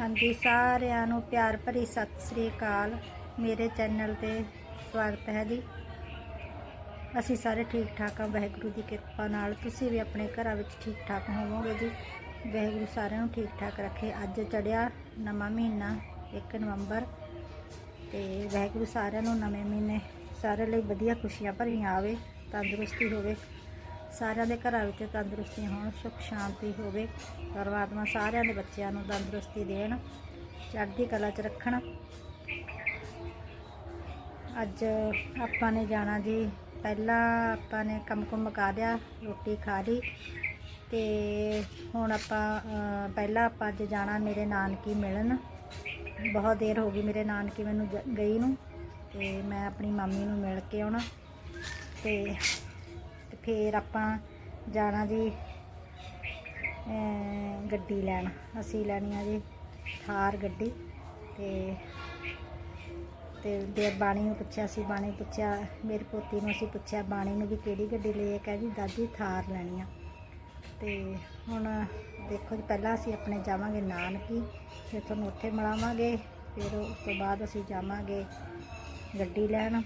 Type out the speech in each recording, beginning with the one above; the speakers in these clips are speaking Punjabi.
ਹਾਂਜੀ, ਸਾਰਿਆਂ ਨੂੰ ਪਿਆਰ ਭਰੀ ਸਤਿ ਸ੍ਰੀ ਅਕਾਲ। ਮੇਰੇ ਚੈਨਲ ਤੇ ਸਵਾਗਤ ਹੈ ਜੀ। ਅਸੀਂ ਸਾਰੇ ਠੀਕ ਠਾਕ ਹਾਂ, ਵਾਹਿਗੁਰੂ ਦੀ ਕਿਰਪਾ ਨਾਲ। ਤੁਸੀਂ ਵੀ ਆਪਣੇ ਘਰਾਂ ਵਿੱਚ ਠੀਕ ਠਾਕ ਹੋਵੋਗੇ ਜੀ? ਵਾਹਿਗੁਰੂ ਸਾਰਿਆਂ ਨੂੰ ਠੀਕ ਠਾਕ ਰੱਖੇ। ਅੱਜ ਚੜਿਆ ਨਵਾਂ ਮਹੀਨਾ 1 ਨਵੰਬਰ। ਤੇ ਵਾਹਿਗੁਰੂ ਸਾਰਿਆਂ ਨੂੰ ਨਵੇਂ ਮਹੀਨੇ, ਸਾਰੇ ਲਈ ਵਧੀਆ ਖੁਸ਼ੀਆਂ ਭਰੀਆਂ ਆਵੇ, ਤੰਦਰੁਸਤੀ ਹੋਵੇ। ਸਾਰਿਆਂ ਦੇ ਘਰਾਂ ਵਿੱਚ ਤੰਦਰੁਸਤੀ ਹੋਣ, ਸੁਖ, ਸ਼ਾਂਤੀ ਹੋਵੇ, ਪਰਮਾਤਮਾ ਸਾਰਿਆਂ ਦੇ ਬੱਚਿਆਂ ਨੂੰ ਤੰਦਰੁਸਤੀ ਦੇਣ, ਚੜ੍ਹਦੀ ਕਲਾ 'ਚ ਰੱਖਣ। ਅੱਜ ਆਪਾਂ ਨੇ ਜਾਣਾ ਜੀ, ਪਹਿਲਾਂ ਆਪਾਂ ਨੇ ਕੰਮ ਕੁੰਮ ਮੁਕਾ ਲਿਆ, ਰੋਟੀ ਖਾ ਲਈ ਤੇ ਹੁਣ ਆਪਾਂ ਪਹਿਲਾਂ ਆਪਾਂ ਅੱਜ ਜਾਣਾ ਮੇਰੇ ਨਾਨਕੀ ਮਿਲਣ। ਬਹੁਤ ਦੇਰ ਹੋ ਗਈ ਮੇਰੇ ਨਾਨਕੀ ਮੈਨੂੰ ਗਈ ਨੂੰ ਤੇ ਮੈਂ ਆਪਣੀ ਮੰਮੀ ਨੂੰ ਮਿਲ ਕੇ ਆਉਣਾ ਤੇ ਤੇ ਫਿਰ ਆਪਾਂ ਜਾਣਾ ਜੀ ਗੱਡੀ ਲੈਣ। ਅਸੀਂ ਲੈਣੀ ਆ ਜੀ ਥਾਰ ਗੱਡੀ ਤੇ ਤੇ ਦੇ ਬਾਣੀ ਨੂੰ ਪੁੱਛਿਆ ਸੀ ਬਾਣੀ ਪੁੱਛਿਆ, ਮੇਰੀ ਪੋਤੀ ਨੂੰ ਅਸੀਂ ਪੁੱਛਿਆ, ਬਾਣੀ ਨੂੰ ਵੀ ਕਿਹੜੀ ਗੱਡੀ ਲਈਏ ਕਹਿੰਦੀ ਦਾਦੀ ਥਾਰ ਲੈਣੀ ਆ। ਤੇ ਹੁਣ ਦੇਖੋ ਜੀ, ਪਹਿਲਾਂ ਅਸੀਂ ਆਪਣੇ ਜਾਵਾਂਗੇ ਨਾਨਕੀ, ਫਿਰ ਤੁਹਾਨੂੰ ਉੱਥੇ ਮਿਲਾਵਾਂਗੇ, ਫਿਰ ਉਸ ਤੋਂ ਬਾਅਦ ਅਸੀਂ ਜਾਵਾਂਗੇ ਗੱਡੀ ਲੈਣ।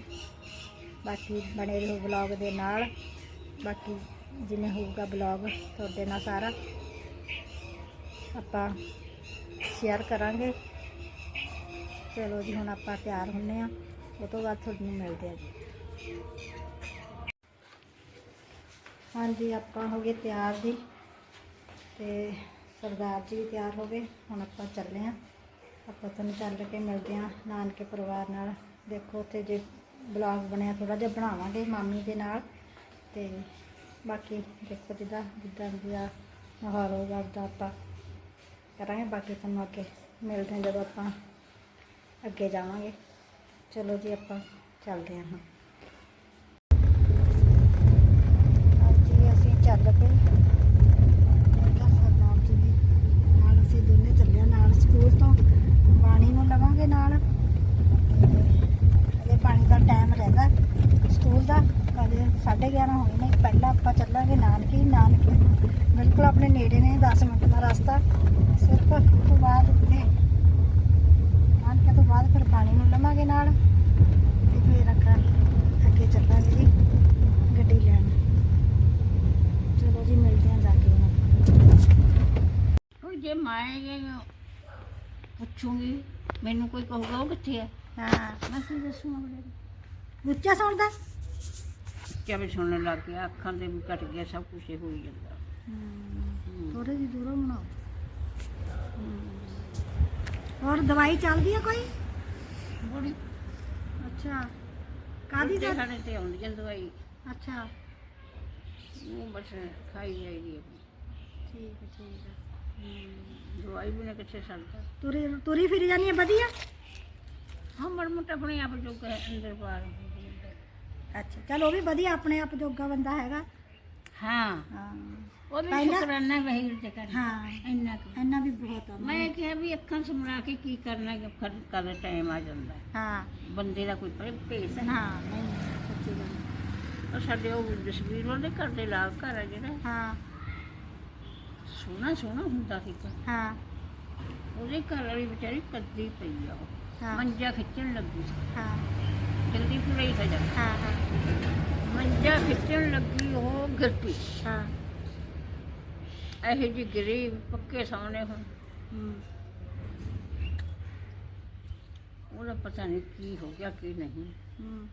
ਬਾਕੀ ਬਣੇ ਰਹੋ ਵਲੌਗ ਦੇ ਨਾਲ। ਬਾਕੀ ਜਿਵੇਂ ਹੋਊਗਾ ਵਲੌਗ ਤੁਹਾਡੇ ਨਾਲ ਸਾਰਾ, ਆਪਾਂ ਸ਼ੇਅਰ ਕਰਾਂਗੇ। ਚਲੋ ਜੀ, ਹੁਣ ਆਪਾਂ ਤਿਆਰ ਹੁੰਨੇ ਆ। ਉਹ ਤੋਂ ਬਾਅਦ ਤੁਹਾਨੂੰ ਮਿਲਦੇ ਆ ਜੀ। ਹਾਂਜੀ, ਆਪਾਂ ਹੋ ਗਏ ਤਿਆਰ ਜੀ। ਤੇ ਸਰਦਾਰ ਜੀ ਵੀ ਤਿਆਰ ਹੋ ਗਏ। ਹੁਣ ਆਪਾਂ ਚੱਲੇ ਆ। ਆਪਾਂ ਤੁਹਾਨੂੰ ਚੱਲ ਕੇ ਮਿਲਦੇ ਆ ਨਾਨਕੇ ਪਰਿਵਾਰ ਨਾਲ। ਦੇਖੋ ਉੱਥੇ ਜੇ ਬਲੌਗ ਬਣਿਆ ਥੋੜਾ ਜਿਹਾ ਬਣਾਵਾਂਗੇ ਮਾਮੀ ਦੇ ਨਾਲ। ਤੇ ਬਾਕੀ ਦੇਖੋ ਜਿੱਦਾਂ ਜਿੱਦਾਂ ਦਾ ਮਾਹੌਲ ਹੋਊਗਾ, ਉੱਦਾਂ ਆਪਾਂ ਕਰਾਂਗੇ। ਬਾਕੀ ਤੁਹਾਨੂੰ ਅੱਗੇ ਮਿਲਦੇ ਹਾਂ ਜਦੋਂ ਆਪਾਂ ਅੱਗੇ ਜਾਵਾਂਗੇ। ਚਲੋ ਜੀ, ਆਪਾਂ ਚੱਲਦੇ ਹਾਂ ਹੁਣ। ਹਾਂਜੀ, ਅਸੀਂ ਚੱਲ ਪਏ ਮੈਂ ਕਿਹਾ ਸਰਦਾਰ ਜੀ ਵੀ ਨਾਲ ਅਸੀਂ ਦੋਨੇ ਚੱਲੇ ਹਾਂ ਨਾਲ ਸਕੂਲ ਤੋਂ ਪਾਣੀ ਨੂੰ ਲਵਾਂਗੇ ਨਾਲ ਅਜੇ ਪਾਣੀ ਦਾ ਟਾਈਮ ਰਹਿੰਦਾ ਸਕੂਲ ਦਾ ਅਜੇ 11:30 ਹੋਏ ਨੇ ਪਹਿਲਾਂ ਆਪਾਂ ਚੱਲਾਂਗੇ ਨਾਨਕੀ ਨਾਨਕੀ ਬਿਲਕੁਲ ਆਪਣੇ ਨੇੜੇ ਨੇ 10 ਮਿੰਟ ਦਾ ਰਸਤਾ। ਸਿਰਫ ਉਸ ਤੋਂ ਬਾਅਦ ਉੱਥੇ ਨਾਨਕੇ ਤੋਂ ਬਾਅਦ ਫਿਰ ਪਾਣੀ ਨੂੰ ਲਵਾਂਗੇ ਨਾਲ ਤੇ ਫਿਰ ਆਪਾਂ ਅੱਗੇ ਚੱਲਾਂਗੇ ਜੀ ਗੱਡੀ ਲੈਣ। ਚਲੋ ਜੀ ਮਿਲਦੇ ਹਾਂ ਜਾ ਕੇ ਹੁਣ। ਜੇ ਮੈਂ ਪੁੱਛੂੰਗੀ ਮੈਨੂੰ ਕੋਈ ਕਹੂਗਾ ਉਹ ਕਿੱਥੇ ਹੈ ਹਾਂ। ਮੈਂ ਕੀ ਦੱਸੂਗਾ ਉੱਚਾ ਸੁਣਦਾ? ਕਿਆ ਵੀ ਸੁਣਨ ਲੱਗ ਗਿਆ ਅੱਖਾਂ ਦੇ ਵੀ ਘਟ ਗਿਆ ਸਭ ਕੁਝ ਹੋ ਹੀ ਜਾਂਦਾ। ਥੋੜੇ ਜਿਹੀ ਦੂਰੋਂ ਬਣਾਓ ਹੋਰ ਦਵਾਈ ਚੱਲਦੀ ਹੈ ਕੋਈ? ਬੜੀ। ਅੱਛਾ। ਕਾਦੀ ਕਾਦੀ ਖਾਣੇ ਤੇ ਆਉਂਦੀ ਹੈ ਦਵਾਈ। ਅੱਛਾ। ਉਹ ਬਸ ਖਾਈ ਜਾਈਦੀ ਹੈ ਠੀਕ ਹੈ ਠੀਕ ਹੈ। ਦਵਾਈ ਵੀ ਨਾ ਕਿੱਥੇ ਸਰਦਾ। ਤੁਰੀ ਤੁਰੀ ਫਿਰੀ ਜਾਨੀ ਹੈ ਵਧੀਆ? ਹਾਂ ਮੜ ਮੋਟਾ ਆਪਣੇ ਆਪ ਜੋ ਅੰਦਰ ਬਾਹਰ। ਅੱਛਾ ਚਲ ਉਹ ਵੀ ਵਧੀਆ ਆਪਣੇ ਆਪ ਜੋਗਾ ਬੰਦਾ ਹੈਗਾ। ਹਾਂ। ਹਾਂ। ਉਹ ਵੀ ਪਹਿਲਾਂ- ਸ਼ੁਕਰਾਨਾ ਵਹੀ ਤੇ ਕਰ ਹਾਂ। ਇੰਨਾ ਕੁ। ਇੰਨਾ ਵੀ ਬਹੁਤ ਆ। ਮੈਂ ਕਿਹਾ ਵੀ ਅੱਖਾਂ ਸਮਰਾ ਕੇ ਕੀ ਕਰਨਾ ਕਿ ਕਦ ਟਾਈਮ ਆ ਜਾਂਦਾ। ਹੈ। ਹਾਂ ਬੰਦੇ ਦਾ ਕੋਈ ਭੇ- ਭੇਸ ਹੈ ਹਾਂ ਨਹੀਂ ਨਹੀਂ, ਸੱਚੀ ਗੱਲ। ਉਹ ਸਾਡੇ ਉਹ ਜਸਵੀਰ ਉਹਦੇ ਘਰ ਦੇ ਲਾਗ ਘਰ ਆ ਜਿਹੜਾ। ਹਾਂ। ਸੋਹਣਾ ਸੋਹਣਾ ਹੁੰਦਾ ਸੀ। ਹਾਂ। ਉਹਦੇ ਘਰ ਵਾਲੀ ਵਿਚਾਰੀ ਕੱਦੀ ਪਈ ਆ ਉਹ। ਹਾਂ। ਮੰਜਾ ਖਿੱਚਣ ਲੱਗੀ ਸੀ। ਹਾਂ। ਜਲਦੀ ਪੂਰਾ ਹੀ ਸਜਾ ਹਾਂ ਹਾਂ। ਮੰਜਾ ਖਿੱਚਣ ਲੱਗੀ ਉਹ ਗਿਰ ਪਈ। ਹਾਂ। ਇਹੋ ਜਿਹੀ ਗਿਰੀ ਪੱਕੇ ਸਾਹਮਣੇ ਹੁਣ। ਹਮ, ਉਹਦਾ ਪਤਾ ਨਹੀਂ ਕੀ ਹੋ ਗਿਆ ਕੀ ਨਹੀਂ। ਹਮ,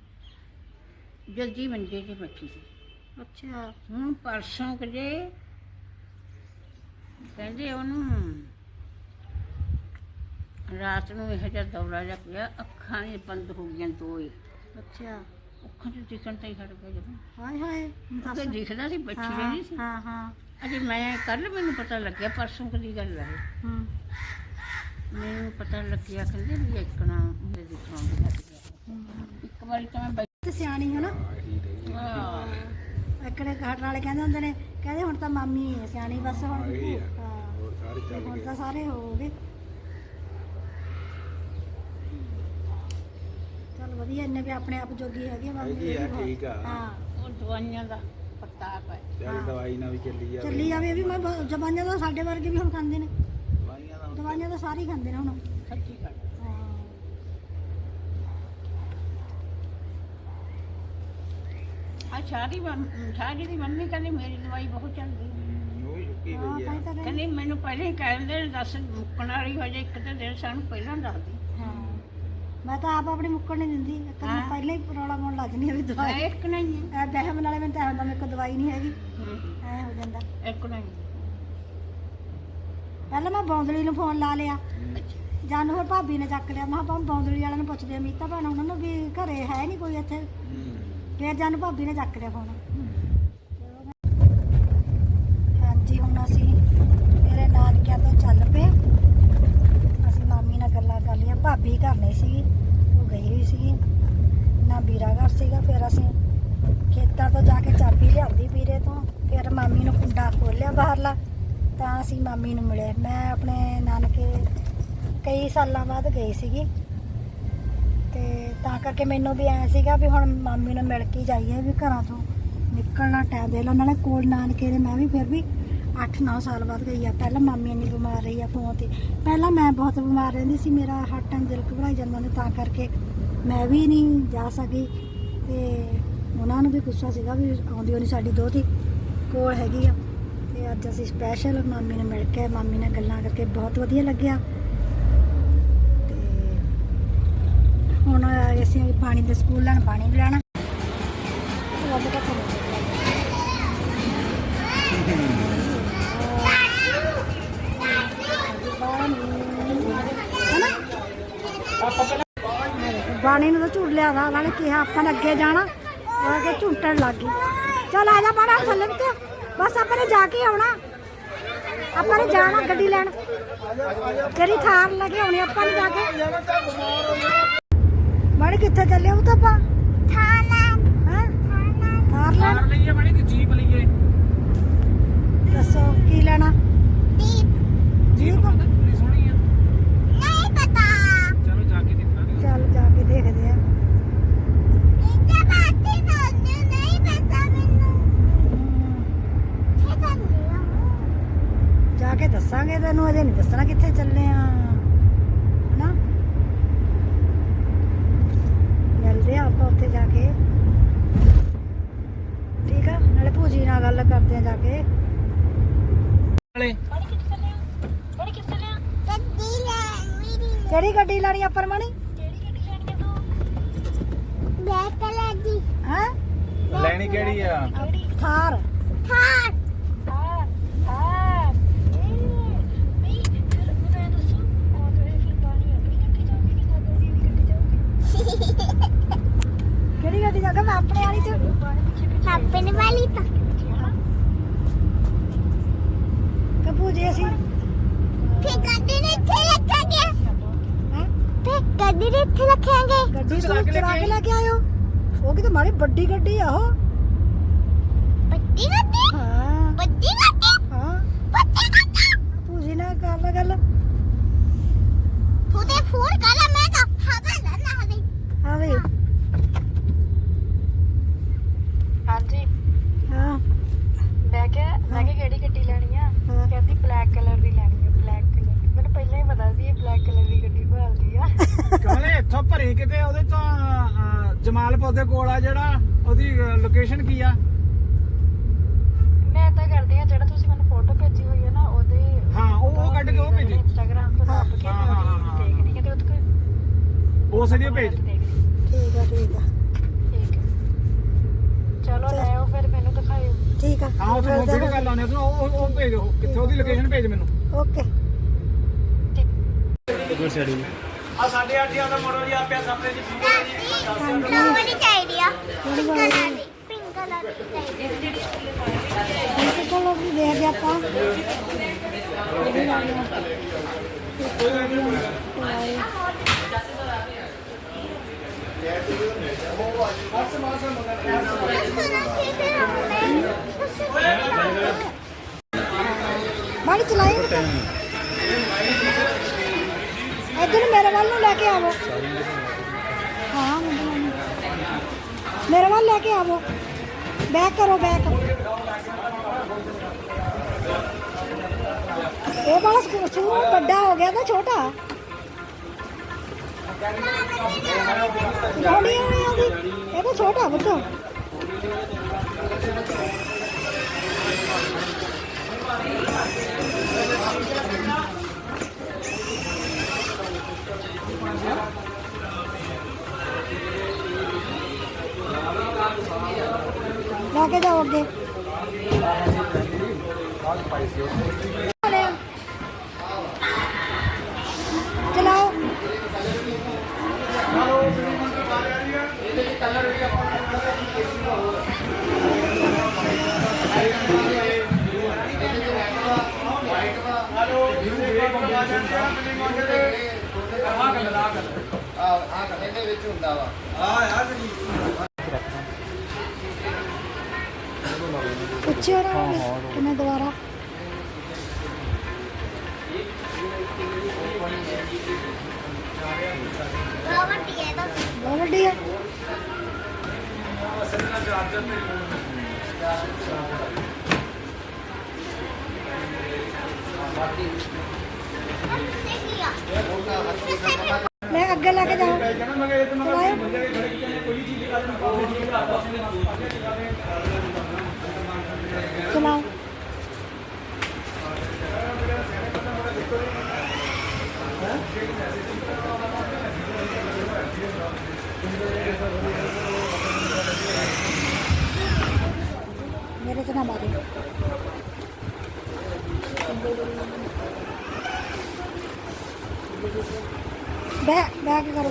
ਜਲਦੀ ਮੰਜੇ 'ਤੇ ਬੈਠੀ ਸੀ। ਅੱਛਾ। ਹੁਣ ਪਰਸੋਂ ਕਦੇ ਕਹਿੰਦੇ ਉਹਨੂੰ ਰਾਤ ਨੂੰ ਇਹ ਜਿਹਾ ਦੌਰਾ ਜਿਹਾ ਪਿਆ ਅੱਖਾਂ ਹੀ ਬੰਦ ਹੋ ਗਈਆਂ ਦੋਏ। ਅੱਛਾ। ਅੱਖਾਂ 'ਚ ਦਿਖਣ ਤਾਂ ਹੀ ਹਟ ਗਿਆ ਜਦੋਂ। ਹਾਏ ਹਾਏ ਦੱਸ। ਉਹ ਦਿਖਦਾ ਸੀ ਬੱਚੀ ਹਾਂ ਰਹੀ ਸੀ। ਹਾਂ ਹਾਂ। ਅਜੇ ਮੈਂ ਕੱਲ ਮੈਨੂੰ ਪਤਾ ਲੱਗਿਆ ਪਰਸੋਂ ਕਦੀ ਗੱਲ ਹੈ। ਹਮ, ਮੈਨੂੰ ਪਤਾ ਲੱਗਿਆ ਕਹਿੰਦੇ ਵੀ ਇੱਕਣਾ ਮੇਰੇ ਦਿਖਾਉਣ ਲੱਗ ਗਿਆ। ਇੱਕ ਵਾਰੀ ਤਾਂ ਮੈਂ ਬੈ- ਤੇ ਸਿਆਣੀ ਹੋ ਨਾ। ਹਾਂ। ਇਕੜੇ ਘਾਟ ਵਾਲੇ ਕਹਿੰਦੇ ਹੁੰਦੇ ਨੇ ਕਹਿੰਦੇ ਹੁਣ ਤਾਂ ਮਾਮੀ ਹੈ ਸਿਆਣੀ ਬਸ ਹੁਣ। ਹਾਂ। ਹੋਰ ਸਾਰੇ ਚੱਲ ਹੁਣ ਗਏ। ਤਾਂ ਸਾਰੇ ਹੋ ਗਏ। ਵਧੀਆ ਇਹਨੇ ਵੀ ਆਪਣੇ ਆਪ ਜੋਗੀ ਹੈਗੀ ਹੈਗੀ ਆ, ਠੀਕ ਆ। ਹਾਂ। ਉਹ ਦਵਾਈਆਂ ਦਾ ਪ੍ਰਤਾਪ ਹੈ ਹਾਂ। ਦਵਾਈ ਨਾਲ ਵੀ ਚੱਲੀ ਜਾਵੇ। ਚੱਲੀ ਜਾਵੇ ਇਹ ਵੀ ਮੈਂ ਜਬਾਨਾਂ ਦਾ ਸਾਡੇ ਵਰਗੇ ਵੀ ਹੁਣ ਖਾਂਦੇ ਨੇ। ਦਵਾਈਆਂ ਦਾ ਹੁਣ ਦਵਾਈਆਂ ਤਾਂ ਸਾਰੇ ਖਾਂਦੇ ਨੇ ਹੁਣ। ਸੱਚੀ ਗੱਲ। ਆ ਸ਼ਾਦੀ ਸ਼ਾਦੀ ਦੀ ਮੰਮੀ ਕਹਿੰਦੀ ਮੇਰੀ ਦਵਾਈ ਬਹੁਤ ਚੱਲਦੀ। ਕਹਿੰਦੇ ਕਹਿੰਦੀ ਮੈਨੂੰ ਪਹਿਲਾਂ ਹੀ ਕਹਿ ਦਿੰਦੇ ਨੇ ਦੱਸ ਮੁੱਕਣ ਵਾਲੀ ਹੋ ਜੇ ਇੱਕ ਤੇ ਦਿਨ ਸਾਨੂੰ ਪਹਿਲਾਂ ਦੱਸਦੀ ਹਾਂ ਮੈਂ ਤਾਂ ਆਪ ਆਪਣੀ ਮੁੱਕਣ ਨਹੀਂ ਦਿੰਦੀ ਇੱਕ ਮੈਂ। ਪਹਿਲਾਂ ਹੀ ਰੌਲਾ ਪਾਉਣ ਲੱਗ ਜਣੀ ਵੀ ਦਵਾਈ। ਇੱਕ ਨਹੀਂ। ਐ ਬਹਿਮ ਨਾਲੇ ਮੈਨੂੰ ਤਾਂ ਹੁੰਦਾ ਮੇਰੇ ਕੋਲ ਦਵਾਈ ਨਹੀਂ ਹੈਗੀ। ਐ ਹੋ ਜਾਂਦਾ। ਇੱਕ ਨਹੀਂ ਪਹਿਲਾਂ ਮੈਂ ਬੌਂਦਲੀ ਨੂੰ ਫੋਨ ਲਾ ਲਿਆ। ਜਾਨੂੰ ਫਿਰ ਭਾਬੀ ਨੇ ਚੱਕ ਲਿਆ ਮੈਂ ਕਿਹਾ ਬੌਂਦਲੀ ਵਾਲਿਆਂ ਨੂੰ ਪੁੱਛਦੇ ਮੀਤਾ ਭੈਣ ਉਹਨਾਂ ਨੂੰ ਵੀ ਘਰੇ ਹੈ ਨਹੀਂ ਕੋਈ ਇੱਥੇ? ਫਿਰ ਜਾਨੂੰ ਭਾਬੀ ਨੇ ਚੱਕ ਲਿਆ ਫੋਨ। ਹਾਂਜੀ ਹੁਣ ਅਸੀਂ ਮੇਰੇ ਨਾਨਕਿਆਂ ਤੋਂ ਚੱਲ ਪਏ ਅਸੀਂ ਮਾਮੀ ਨਾਲ ਗੱਲਾਂ ਕਰ ਲਈਆਂ ਭਾਬੀ ਘਰ ਨਹੀਂ ਸੀਗੀ, ਉਹ ਗਈ ਹੋਈ ਸੀਗੀ। ਨਾ ਵੀਰਾ ਘਰ ਸੀਗਾ, ਫਿਰ ਅਸੀਂ ਖੇਤਾਂ ਤੋਂ ਜਾ ਕੇ ਚਾਬੀ ਲਿਆਂਦੀ ਵੀਰੇ ਤੋਂ, ਫਿਰ ਮਾਮੀ ਨੂੰ ਕੁੰਡਾ ਖੋਲਿਆ ਬਾਹਰਲਾ। ਤਾਂ ਅਸੀਂ ਮਾਮੀ ਨੂੰ ਮਿਲੇ ਮੈਂ ਆਪਣੇ ਨਾਨਕੇ ਕਈ ਸਾਲਾਂ ਬਾਅਦ ਗਈ ਸੀਗੀ। ਤੇ ਤਾਂ ਕਰਕੇ ਮੈਨੂੰ ਵੀ ਐ ਸੀਗਾ ਵੀ ਹੁਣ ਮਾਮੀ ਨੂੰ ਮਿਲ ਕੇ ਜਾਈਏ ਵੀ ਘਰਾਂ ਤੋਂ ਨਿਕਲਣਾ ਟਾਈਮ ਦੇ ਲਓ ਉਹਨਾਂ ਨੇ ਕੋਲ ਨਾਨਕੇ ਦੇ ਮੈਂ ਵੀ ਫਿਰ ਵੀ 8-9 ਸਾਲ ਬਾਅਦ ਗਈ ਆ। ਪਹਿਲਾਂ ਮਾਮੀ ਇੰਨੀ ਬਿਮਾਰ ਰਹੀ ਆ ਫੋਨ ਤੇ। ਪਹਿਲਾਂ ਮੈਂ ਬਹੁਤ ਬਿਮਾਰ ਰਹਿੰਦੀ ਸੀ। ਮੇਰਾ ਹਰ ਟਾਈਮ ਦਿਲ ਘਬਰਾਈ ਜਾਂਦਾ ਨੇ ਤਾਂ ਕਰਕੇ ਮੈਂ ਵੀ ਨਹੀਂ ਜਾ ਸਕੀ। ਤੇ ਉਹਨਾਂ ਨੂੰ ਵੀ ਗੁੱਸਾ ਸੀਗਾ ਵੀ ਆਉਂਦੀ ਹੋਣੀ ਸਾਡੀ ਦੋਤੀ ਕੋਲ ਹੈਗੀ ਆ। ਤੇ ਅੱਜ ਅਸੀਂ ਸਪੈਸ਼ਲ ਮਾਮੀ ਨੂੰ ਮਿਲ ਕੇ, ਮਾਮੀ ਨਾਲ ਗੱਲਾਂ ਕਰਕੇ ਬਹੁਤ ਵਧੀਆ ਲੱਗਿਆ। ਤੇ ਹੁਣ ਅਸੀਂ ਪਾਣੀ ਦੇ ਸਕੂਲ ਲੈਣ, ਪਾਣੀ ਲੈਣਾ। ਬਾਣੀ ਨੂੰ ਤਾਂ ਝੂਟ ਲਿਆਦਾ ਨਾਲੇ ਕਿਹਾ ਆਪਾਂ ਨੇ ਅੱਗੇ ਜਾਣਾ ਆ ਕੇ ਝੂਟਣ ਲੱਗ ਗਈ ਚੱਲ ਆ ਜਾ ਬਾਣਾ ਥੱਲੇ ਤੇ ਬਸ ਆਪਾਂ ਨੇ ਜਾ ਕੇ ਆਉਣਾ। ਆਪਾਂ ਨੇ ਜਾਣਾ ਗੱਡੀ ਲੈਣ। ਤੇਰੀ ਥਾਰ ਲੱਗੇ ਆਉਣੀ ਆਪਾਂ ਨੇ ਜਾ ਕੇ। ਬਾਣੀ ਕਿੱਥੇ ਚੱਲੇ ਉਹ ਤਾਂ ਆਪਾਂ? ਥਾਰ ਲੈਣ। ਹਾਂ ਥਾਰ ਲੈਣ ਲਈਏ ਬਣੀ ਕਿ ਜੀਪ ਲਈਏ। ਦੱਸੋ ਕੀ ਲੈਣਾ? ਜੀਪ? ਬੜੀ ਸੋਹਣੀ ਆ ਨਹੀਂ ਪਤਾ ਚਲੋ ਜਾ ਕੇ ਦੇਖਾਂਗੇ ਚੱਲ ਜਾ ਕੇ ਦੇਖਦੇ ਆ ਇੱਥੇ ਬਾਤੀ ਸਾਨੂੰ ਨਹੀਂ ਪਤਾ ਮੈਨੂੰ ਕਿੱਥੇ ਚੱਲੇ ਆ ਜਾ ਕੇ ਦੱਸਾਂਗੇ ਤੈਨੂੰ ਅਜੇ ਨਹੀਂ ਦੱਸਣਾ ਕਿੱਥੇ ਚੱਲੇ ਆ ਹਨਾ ਮਿਲਦੇ ਆ ਆਪਾਂ ਉੱਥੇ ਜਾ ਕੇ ਠੀਕ ਆ ਨਾਲੇ ਭੂਜੀ ਨਾਲ ਗੱਲ ਕਰਦੇ ਆ ਜਾ ਕੇ ਨਾਲੇ ਗੱਡੀ ਲੈ ਮੇਰੀ ਕਿਹੜੀ ਗੱਡੀ ਲੈਣੀ ਆ ਪਰਮਣੀ ਬੈਕ ਕਲਰ ਦੀ ਹੈ ਲੈਣੀ ਕਿਹੜੀ ਆ? ਥਾਰ। ਥਾਰ। ਕਿਹੜੀ ਗੱਡੀ ਜਾ ਕੇ ਮੈਂ ਆਪਣੇ ਵਾਲੀ ਚ। ਆਪਣੇ ਵਾਲੀ ਤਾਂ। ਕਿ ਭੂਜੀ ਅਸੀਂ ਫਿਰ ਗੱਡੀ ਨੇ ਇੱਥੇ ਰੱਖਾਂਗੇ। ਗੱਡੀ ਨੇ ਇੱਥੇ ਰੱਖਾਂਗੇ। ਗੱਡੀ ਚਲਾ ਕੇ ਲੈ ਕੇ ਕੇ ਲੈ ਕੇ ਆਇਓ। ਉਹ ਕਿਤੇ ਮਾੜੀ ਵੱਡੀ ਗੱਡੀ ਆ ਉਹ ਵੱਡੀ ਗੱਡੀ ਹਾਂ ਵੱਡੀ ਗੱਡੀ ਹਾਂ ਵੱਡੀ ਗੱਡੀ ਭੂਜੀ ਨਾਲ ਕਰ ਲੈ ਗੱਲ ਉਹਦੇ ਫੋਨ ਕਰ ਮੈਂ ਤਾਂ ਹਵਾ ਲੈਣਾ ਹਵੇ ਹਾਂ ਵੀ ਹਾਂਜੀ ਹਾਂ ਮੈਂ ਕਿਹਾ ਮੈਂ ਕਿਹਾ ਕਿਹੜੀ ਗੱਡੀ ਲੈਣੀ ਆ ਹਾਂ। ਕਹਿੰਦੀ ਬਲੈਕ ਕਲਰ ਦੀ ਲੈਣੀ ਆ ਬਲੈਕ ਕਲਰ ਦੀ ਮੈਨੂੰ ਪਹਿਲਾਂ ਹੀ ਪਤਾ ਸੀ ਇਹ ਬਲੈਕ ਕਲਰ ਦੀ ਗੱਡੀ ਭਾਲਦੀ ਆ ਕਮਲੇ ਇੱਥੋਂ ਭਰੀ ਕਿਤੇ ਉਹਦੇ ਤੋਂ ਅਹ, ਜਮਾਲਪੁਰ ਦੇ ਕੋਲ ਆ ਜਿਹੜਾ ਉਹਦੀ ਲੋਕੇਸ਼ਨ ਕੀ ਆ ਮੈਂ ਤਾਂ ਕਰਦੀ ਆ ਜਿਹੜਾ ਤੁਸੀਂ ਮੈਨੂੰ ਫੋਟੋ ਭੇਜੀ ਹੋਈ ਹੈ ਨਾ ਉਹਦੇ ਹਾਂ, ਉਹ- ਉਹ ਕੱਢ ਕੇ ਉਹ ਭੇਜੀ। ਇੰਸਟਾਗ੍ਰਾਮ ਤੋਂ ਲੱਭ ਕੇ ਹਾਂ, ਹਾਂ, ਹਾਂ, ਹਾਂ। ਉਹਦੀ ਦੇਖਣੀ ਕਿਤੇ ਉਹਦੇ ਕੋਈ ਉਸ ਦੀ ਭੇਜ। ਠੀਕ ਆ ਠੀਕ ਆ। ਠੀਕ ਹੈ ਚਲੋ ਲੈ ਆਓ ਫਿਰ ਮੈਨੂੰ ਦਿਖਾਇਓ। ਠੀਕ ਆ। ਹਾਂ ਉੱਥੇ ਮਿਲਦੇ ਵੀਡੀਓ ਹਾਂ। ਕਰ ਲਾਉਣੇ ਤੂੰ ਉਹ ਉਹ- ਉਹ ਭੇਜ ਉਹ ਕਿੱਥੇ ਉਹਦੀ ਲੋਕੇਸ਼ਨ ਭੇਜ ਮੈਨੂੰ। ਓਕੇ। ਆ ਸਾਡੇ ਆਟੀਆਂ ਦਾ ਮੋੜੋ ਜੀ ਆਪਿਆ ਸਾਹਮਣੇ ਜੀ ਕਿਹੜੀ ਚਾਹੀਦੀ ਆ। ਪਿੰਕ ਕਲਰ ਦੀ। ਪਿੰਕ ਕਲਰ ਦੀ ਚਾਹੀਦੀ ਠੀਕ ਹੈ ਚਲੋ ਵੀ ਦੇਖ ਗਿਆ ਆਪਾਂ ਮਾੜੀ ਚਲਾਈ ਇੱਧਰ ਮੇਰੇ ਵੱਲ ਨੂੰ ਲੈ ਕੇ ਆਵੋ। ਹਾਂ ਮੇਰੇ ਵੱਲ ਲੈ ਕੇ ਆਵੋ। ਬੈਕ ਕਰੋ, ਬੈਕ। ਇਹ ਵਾਲਾ ਸਕੂ- ਵੱਡਾ ਹੋ ਗਿਆ ਤਾਂ ਛੋਟਾ। ਗੋਲੀ ਹੋਣੀ ਉਹਦੀ ਇਹ ਤਾਂ ਛੋਟਾ ਬੱਚਾ ਲੈ ਕੇ ਜਾਓ ਅੱਗੇ। ਪੁੱਛਿਓ ਨਾ ਉਹਨੂੰ ਕਿੰਨੇ ਦੁਬਾਰਾ। ਬਹੁਤ ਹੈ ਤਾਂ ਬਹੁਤ ਵੱਡੀ ਆ। ਕਿਸੇ ਕੀ ਆ ਕਿਸੇ ਕੀ ਲੈ ਅੱਗੇ ਲੈ ਕੇ ਜਾਓ ਚਲਾਓ ਚਲਾਓ ਮੇਰੇ ਤੇ ਨਾ ਮਾਰੀ ਬੈ ਬੈ ਕੇ ਕਰੋ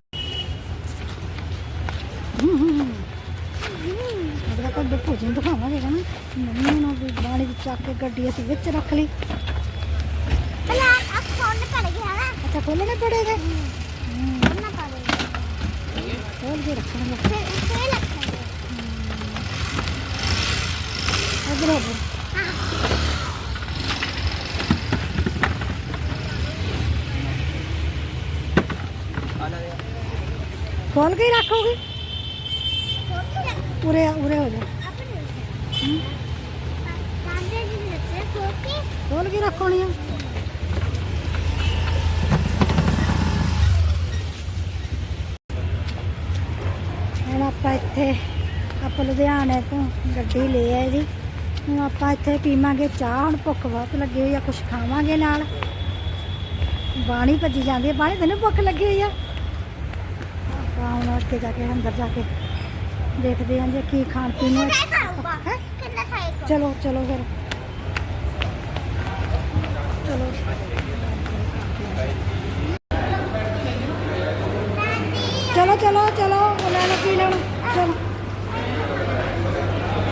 ਤਾਂ ਭੋਜਨ ਦਿਖਾਵਾਂਗੇ ਨਾ। ਮੰਮੀ ਨੂੰ ਵੀ ਬਾਣੀ ਵਿੱਚ ਚੱਕ ਕੇ ਗੱਡੀ ਅਸੀਂ ਵਿੱਚ ਰੱਖ ਲਈ। ਭਲਾ ਆ ਫੋਨ ਪੜ ਗਿਆ ਨਾ। ਅੱਛਾ ਖੋਲਣੇ ਪੜੇਗਾ ਨਾ ਪੜੇ ਖੋਲ ਕੇ ਰੱਖਾਂਗੇ ਫਿਰ ਫਿਰ ਲੱਗਦਾ ਅਦਰ ਹੋ। ਖੋਲ ਕੇ ਰੱਖੋਗੇ? ਉਰੇ ਆ, ਉਰੇ ਹੋ ਜਾ। ਖੋਲ ਕੇ ਰੱਖੋਣੀ ਆ। ਹੁਣ ਆਪਾਂ ਇੱਥੇ ਆਪਾਂ ਲੁਧਿਆਣੇ ਤੋਂ ਗੱਡੀ ਲੈ ਆਏ ਜੀ। ਹੁਣ ਆਪਾਂ ਇੱਥੇ ਪੀਵਾਂਗੇ ਚਾਹ ਹੁਣ ਭੁੱਖ ਬਹੁਤ ਲੱਗੀ ਹੋਈ ਆ ਕੁਝ ਖਾਵਾਂਗੇ ਨਾਲ। ਬਾਣੀ ਭੱਜੀ ਜਾਂਦੀ ਹੈ ਬਾਣੀ ਤੈਨੂੰ ਭੁੱਖ ਲੱਗੀ ਹੋਈ ਆ। ਆਪਾਂ ਹੁਣ ਅੱਗੇ ਜਾ ਕੇ ਅੰਦਰ ਜਾ ਕੇ ਦੇਖਦੇ ਹਾਂ ਜੇ ਕੀ ਖਾਣ ਪੀਣ ਨੂੰ ਹੈਂ? ਚਲੋ ਚਲੋ ਫਿਰ। ਚਲੋ। ਚਲੋ ਚਲੋ ਚਲੋ ਉਹ ਲੈ ਲਓ ਪੀ ਲੈਣ। ਚਲੋ।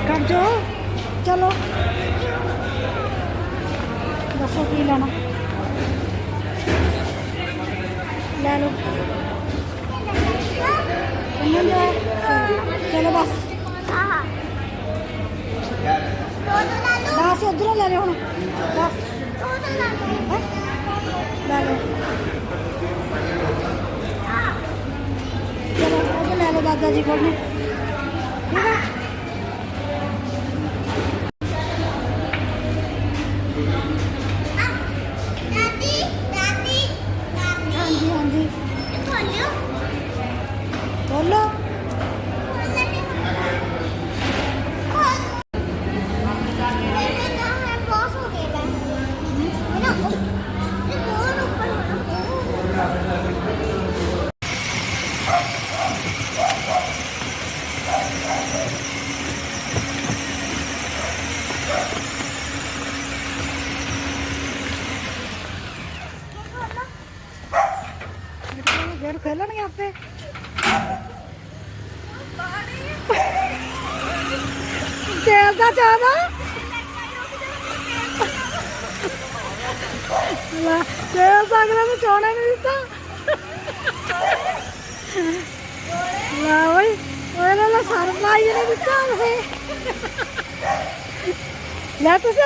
ਕਰ ਜੋ। ਚਲੋ। ਦੱਸੋ ਕੀ ਲੈਣਾ? ਲੈ ਲਓ। ਉਹਨਾਂ ਨੇ ਚਲੋ ਬਸ। ਆਹ ਬਸ ਉਧਰੋਂ ਲੈ ਲਿਓ ਹੁਣ। ਬਸ। ਦੋ ਦੋ ਲਾ ਲੈ ਲਓ। ਚਲੋ, ਉਹ ਲੈ ਲਓ ਦਾਦਾ ਜੀ ਕੋਲ। ਨੇ ਠੀਕ ਹੈ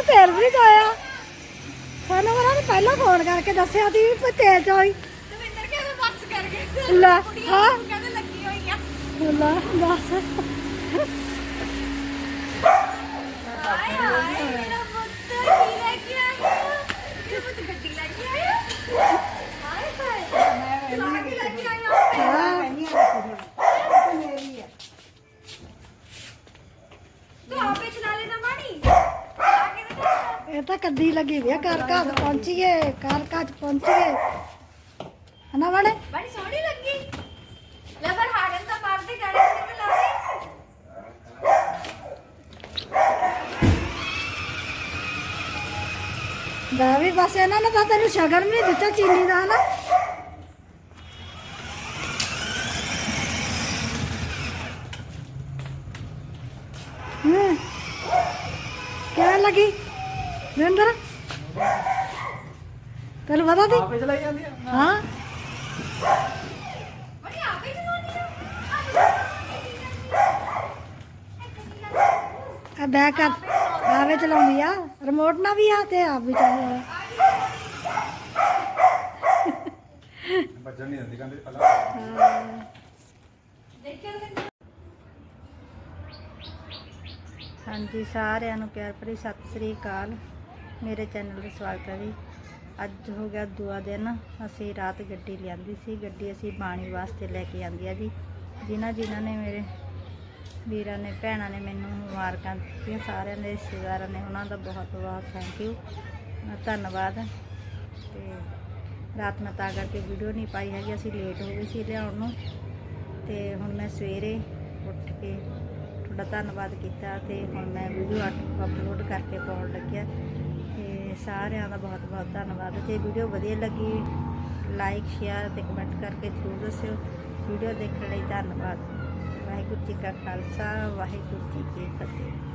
ਤੇਲ ਵੀ ਨਹੀਂ ਪਾਇਆ। ਸਾਨੂੰ ਉਹਨਾਂ ਨੇ ਪਹਿਲਾਂ ਫੋਨ ਕਰਕੇ ਦੱਸਿਆ ਸੀ ਵੀ ਤੇਲ ਚੋਈ ਦਵਿੰਦਰ ਕਹਿੰਦਾ ਬੱਸ ਕਰਕੇ ਲੈ ਹਾਂ। ਕਹਿੰਦੇ ਲੱਗੀ ਹੋਈ ਆ। ਲੈ ਦੱਸ ਹਾਏ ਹਾਏ ਮੇਰਾ ਪੁੱਤ ਕੀ ਲੈ ਕੇ ਆਇਆ? ਮੇਰਾ ਪੁੱਤ ਗੱਡੀ ਲੈ ਕੇ ਆਇਆ। ਹਾਏ। ਹਾਏ ਚਲਾ ਕੇ ਲੈ ਕੇ ਆਇਆ ਹਾਂ ਤੂੰ ਆਪੇ ਚਲਾ ਲੈਣਾ ਮਾਣੀ ਆ ਕੇ ਦਿਖਾ ਇਹ ਤਾਂ ਕੱਦੀ ਲੱਗੀ ਵੀ ਆ ਘਰ ਘਰ ਪਹੁੰਚੀਏ ਘਰ ਘਰ ਪਹੁੰਚੀਏ। ਹਨਾ ਬੜੇ ਬੜੀ ਸੋਹਣੀ ਲੱਗੀ। ਲੈ ਪਰ ਹਾਰਨ ਤਾਂ ਮਾਰਦੇ ਗਾਣੇ ਤੇ ਲਾ ਦੇ। ਦਾ ਵੀ ਬਸ ਇਹਨਾਂ ਨੇ ਤਾਂ ਤੈਨੂੰ ਸ਼ਗਨ ਵੀ ਨਹੀਂ ਦਿੱਤਾ ਚੀਨੀ ਦਾ ਹਨਾ? ਹੂੰ। ਕਿਵੇਂ ਲੱਗੀ? ਵਿੰਦਰ ਤੈਨੂੰ ਪਤਾ ਤੀ ਆਪੇ ਚਲਾਈ ਜਾਂਦੀ ਆ। ਹਾਂ। ਬੜੀ ਆਪੇ ਆ। ਆ ਬੈਕ ਕਰ। ਆਵੇ ਚਲਾਉਂਦੀ ਆ। ਰਿਮੋਟ ਨਾਲ ਵੀ ਆ ਤੇ ਆਪ ਵੀ ਚਲਾਉਂਦੀ ਆ। ਬੱਜਣ ਨਹੀਂ ਦਿੰਦੀ ਕਹਿੰਦੇ ਪਹਿਲਾਂ। ਹਾਂਜੀ ਸਾਰਿਆਂ ਨੂੰ ਪਿਆਰ ਭਰੀ ਸਤਿ ਸ੍ਰੀ ਅਕਾਲ। ਮੇਰੇ ਚੈਨਲ ਤੇ ਸਵਾਗਤ ਹੈ ਜੀ। ਅੱਜ ਹੋ ਗਿਆ ਦੂਆ ਦਿਨ। ਅਸੀਂ ਰਾਤ ਗੱਡੀ ਲਿਆਂਦੀ ਸੀ। ਗੱਡੀ ਅਸੀਂ ਬਾਣੀ ਵਾਸਤੇ ਲੈ ਕੇ ਆਂਦੀ ਆ ਜੀ। ਜਿਨ੍ਹਾਂ ਜਿਨ੍ਹਾਂ ਨੇ ਮੇਰੇ ਵੀਰਾਂ ਨੇ, ਭੈਣਾਂ ਨੇ ਮੈਨੂੰ ਮੁਬਾਰਕਾਂ ਦਿੱਤੀਆਂ, ਸਾਰਿਆਂ ਦੇ ਰਿਸ਼ਤੇਦਾਰਾਂ ਨੇ ਉਹਨਾਂ ਦਾ ਬਹੁਤ ਬਹੁਤ ਥੈਂਕ ਯੂ ਧੰਨਵਾਦ। ਤੇ ਰਾਤ ਮੈਂ ਤਾਂ ਕਰਕੇ ਵੀਡੀਓ ਨਹੀਂ ਪਾਈ ਹੈਗੀ। ਅਸੀਂ ਲੇਟ ਹੋ ਗਏ ਸੀ ਲਿਆਉਣ ਨੂੰ। ਤੇ ਹੁਣ ਮੈਂ ਸਵੇਰੇ ਉੱਠ ਕੇ ਤੁਹਾਡਾ ਧੰਨਵਾਦ ਕੀਤਾ। ਤੇ ਹੁਣ ਮੈਂ ਵੀਡੀਓ ਅਪਲੋਡ ਕਰਕੇ ਪਾਉਣ ਲੱਗਿਆ। ਤੇ ਸਾਰਿਆਂ ਦਾ ਬਹੁਤ ਬਹੁਤ ਧੰਨਵਾਦ। ਜੇ ਵੀਡੀਓ ਵਧੀਆ ਲੱਗੀ ਲਾਈਕ ਸ਼ੇਅਰ ਤੇ ਕਮੈਂਟ ਕਰਕੇ ਜ਼ਰੂਰ ਦੱਸਿਓ। ਵੀਡੀਓ ਦੇਖਣ ਲਈ ਧੰਨਵਾਦ। ਵਾਹਿਗੁਰੂ ਜੀ ਕਾ ਖਾਲਸਾ, ਵਾਹਿਗੁਰੂ ਜੀ ਕੀ ਫਤਿਹ।